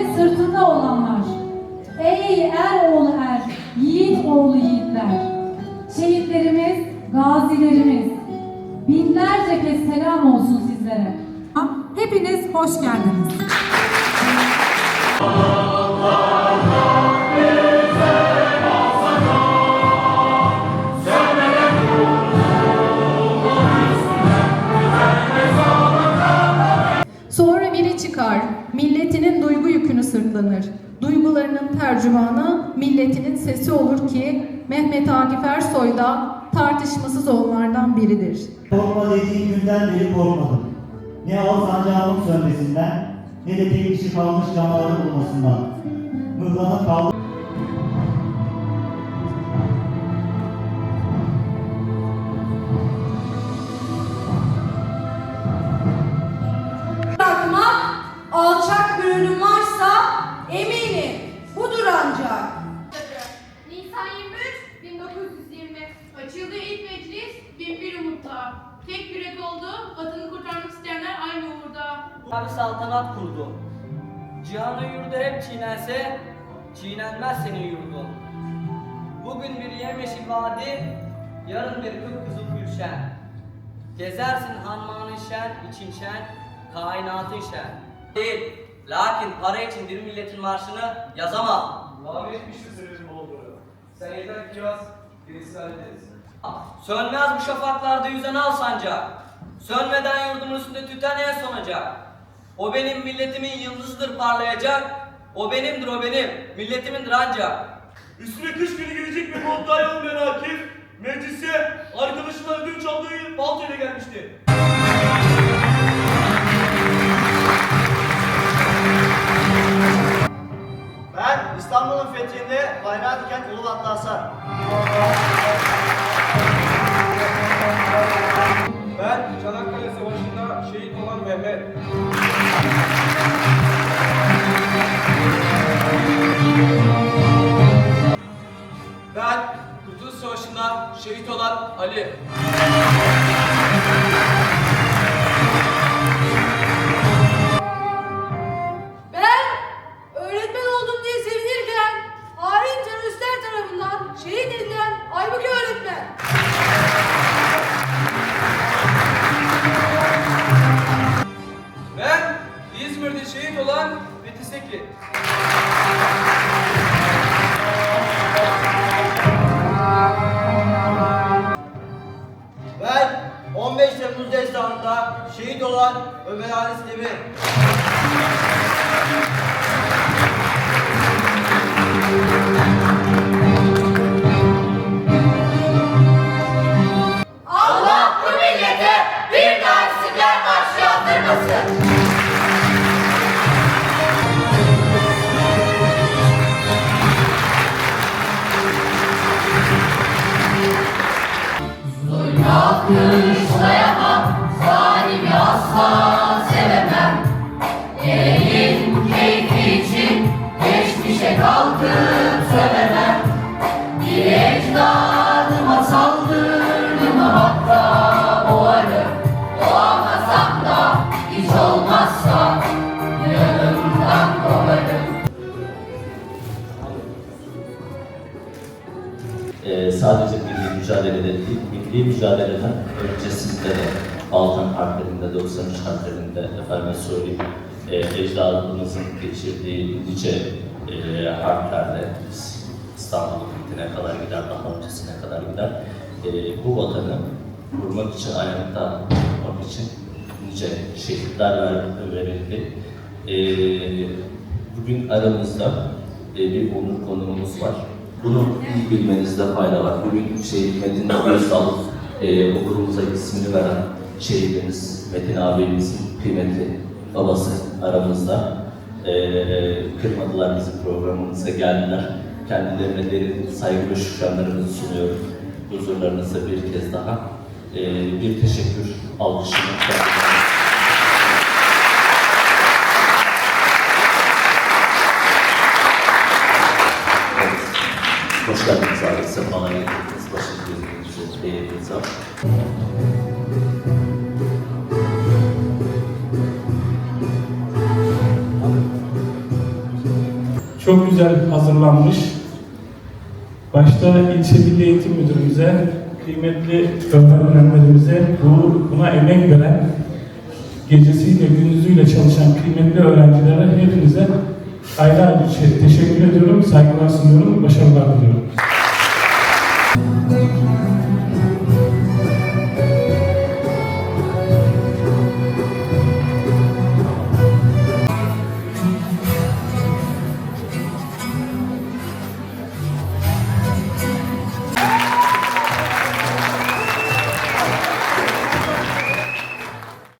milletinin sırtında olanlar. Ey er oğlu er, yiğit oğlu yiğitler. Şehitlerimiz, gazilerimiz. Binlerce kez selam olsun sizlere. Hepiniz hoş geldiniz. Sırtlanır. Duygularının tercümanı milletinin sesi olur ki Mehmet Akif Ersoy da tartışmasız onlardan biridir. Korkma dediğim günden beri korkmadım. Ne o sancağımın sönmesinden, ne de tek kişi kalmış canavarın bulmasından. Mıhlanıp kaldı. Tek yürek oldu, vatanı kurtarmak isteyenler aynı uğurda. Bir saltanat kurdu. Cihanın yurdu hep çiğnense, çiğnenmez senin yurdun. Bugün bir yemyeşil vadi, yarın bir kıpkızıl gülşen. Gezersin hanmanın şen, için şen, kainatın şen. Değil, lakin para için bir milletin marşını yazamam. Tahmin etmiştim senin olduğunu. Sen yeter ki yaz, gerisi hallederiz. Sönmez bu şafaklarda yüzen al sancak. Sönmeden yurdumun üstünde tüten en sonacak. O benim milletimin yıldızıdır parlayacak. O benimdir o benim, milletimindir ancak. Üstüne kış günü gelecek bir daha olmayan Akif, meclise arkadaşına ödünç aldığı baltayla gelmişti. Ben İstanbul'un fethinde bayrağı diken Ulubatlı Hasan. Ben Çanakkale Savaşı'nda şehit olan Mehmet. Ömer Halis Demir. Allah bu millete bir daha İstiklal milli mücadeleden öncesinde de Balkan harplerinde, 93 harplerinde efendime söyleyeyim, e, ecdadımızın geçirdiği nice e, harplerde İstanbul'un fethine kadar gider, daha öncesine kadar gider. E, bu vatanı kurmak için, ayakta tutmak için nice şehitler ver- verildi. E, bugün aramızda e, bir onur konuğumuz var. Bunu iyi bilmenizde fayda var. Bugün şehit Metin Özdal e, okulumuza ismini veren şehidimiz Metin abimizin kıymetli babası aramızda. E, kırmadılar bizim programımıza geldiler. Kendilerine derin saygı ve şükranlarımızı sunuyorum. Huzurlarınızda bir kez daha e, bir teşekkür alkışını geldiniz abi. Sefalar getirdiniz. Başınız gözünüzü beğendiniz abi. çok güzel hazırlanmış. Başta ilçe milli eğitim müdürümüze, kıymetli öğretmenlerimize, bu, buna emek veren, gecesiyle gündüzüyle çalışan kıymetli öğrencilere hepinize ayrı ayrı teşekkür ediyorum, saygılar sunuyorum, başarılar diliyorum.